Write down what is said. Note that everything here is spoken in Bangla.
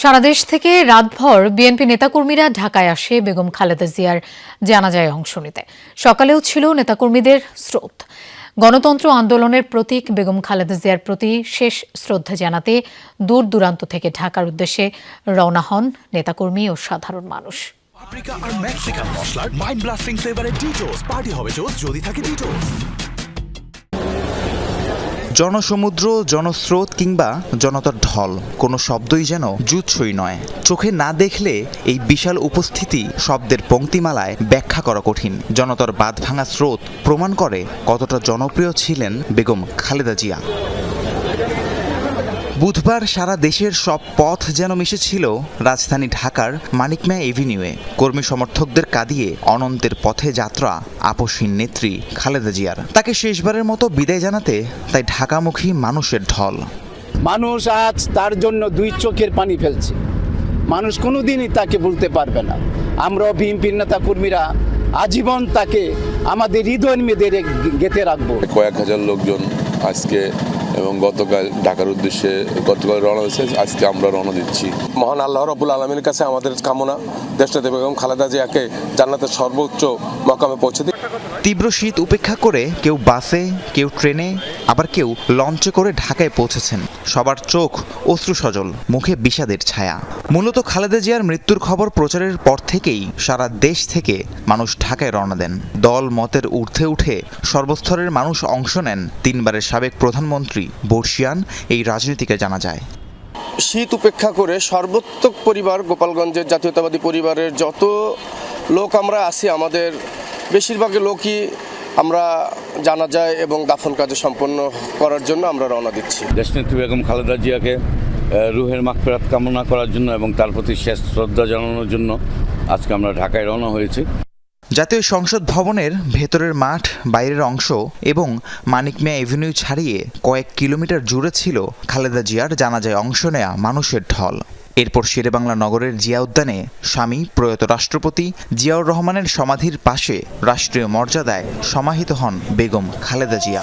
সারা দেশ থেকে রাতভর বিএনপি নেতাকর্মীরা ঢাকায় আসে বেগম খালেদা জিয়ার জানাজায় অংশ নিতে। সকালেও ছিল নেতাকর্মীদের স্রোত। গণতন্ত্র আন্দোলনের প্রতীক বেগম খালেদা জিয়ার প্রতি শেষ শ্রদ্ধা জানাতে দূর দূরান্ত থেকে ঢাকার উদ্দেশ্যে রওনা হন নেতাকর্মী ও সাধারণ মানুষ। পাপ্রিকা আর মেক্সিকান মশলার মাইন্ড ব্লাস্টিং ফ্লেভারের ডিটোস পার্টি হবে যদি থাকে ডিটোস জনসমুদ্র, জনস্রোত কিংবা জনতার ঢল, কোনো শব্দই যেন জুৎসই নয়। চোখে না দেখলে এই বিশাল উপস্থিতি শব্দের পংক্তিমালায় ব্যাখ্যা করা কঠিন। জনতার বাঁধ ভাঙা স্রোত প্রমাণ করে কতটা জনপ্রিয় ছিলেন বেগম খালেদা জিয়া। বুধবার সারা দেশের সব পথ যেন মিশেছিল রাজধানী ঢাকার মানিকম্যা এভিনিউয়ে। কর্মী সমর্থকদের কাঁদিয়ে অনন্তের পথে যাত্রা আপসীন নেত্রী খালেদা জিয়ার। তাকে শেষবারের মতো বিদায় জানাতে তাই ঢাকামুখী মানুষের ঢল। মানুষ আজ তার জন্য দুই চোখের পানি ফেলছে। মানুষ কোনোদিনই তাকে বলতে পারবে না। আমরা বিএনপির নেতা কর্মীরা আজীবন তাকে আমাদের হৃদয় মেয়েদের গেঁথে রাখব। কয়েক হাজার লোকজন আজকে এবং গতকাল ঢাকার উদ্দেশ্যে গতকাল রওনা হয়েছে আজকে আমরা রওনা দিচ্ছি। মহান আল্লাহ রবুল আলমীর কাছে আমাদের কামনা দেষ্টাদেব এবং খালেদা জিয়াকে জান্নাতের সর্বোচ্চ মকামে পৌঁছে দিই তীব্র শীত উপেক্ষা করে কেউ বাসে কেউ ট্রেনে আবার কেউ লঞ্চে করে ঢাকায় পৌঁছেছেন। সবার চোখ অশ্রু সজল মুখে বিষাদের ছায়া। মূলত খালেদা জিয়ার মৃত্যুর খবর প্রচারের পর থেকেই সারা দেশ থেকে মানুষ ঢাকায় রওনা দেন। দল মতের ঊর্ধ্বে উঠে সর্বস্তরের মানুষ অংশ নেন তিনবারের সাবেক প্রধানমন্ত্রী বর্ষিয়ান এই রাজনীতিকে জানা যায়। শীত উপেক্ষা করে সর্বোত্তক পরিবার গোপালগঞ্জের জাতীয়তাবাদী পরিবারের যত লোক আমরা আছি আমাদের বেশিরভাগই লোকই আমরা জানা যায় এবং দাফন কাজে সম্পন্ন করার জন্য আমরা রওনা দিচ্ছি। দেশনেত্রী বেগম খালেদা জিয়াকে রুহের মাগফেরাত কামনা করার জন্য এবং তার প্রতি শেষ শ্রদ্ধা জানানোর জন্য আজকে আমরা ঢাকায় রওনা হয়েছি। জাতীয় সংসদ ভবনের ভেতরের মাঠ, বাইরের অংশ এবং মানিক মিয়া এভিনিউ ছাড়িয়ে কয়েক কিলোমিটার জুড়ে ছিল খালেদা জিয়ার জানাজায় অংশ নেয়া মানুষের ঢল। এরপর শেরেবাংলা নগরের জিয়া উদ্যানে স্বামী, প্রয়াত রাষ্ট্রপতি জিয়াউর রহমানের সমাধির পাশে রাষ্ট্রীয় মর্যাদায় সমাহিত হন বেগম খালেদা জিয়া।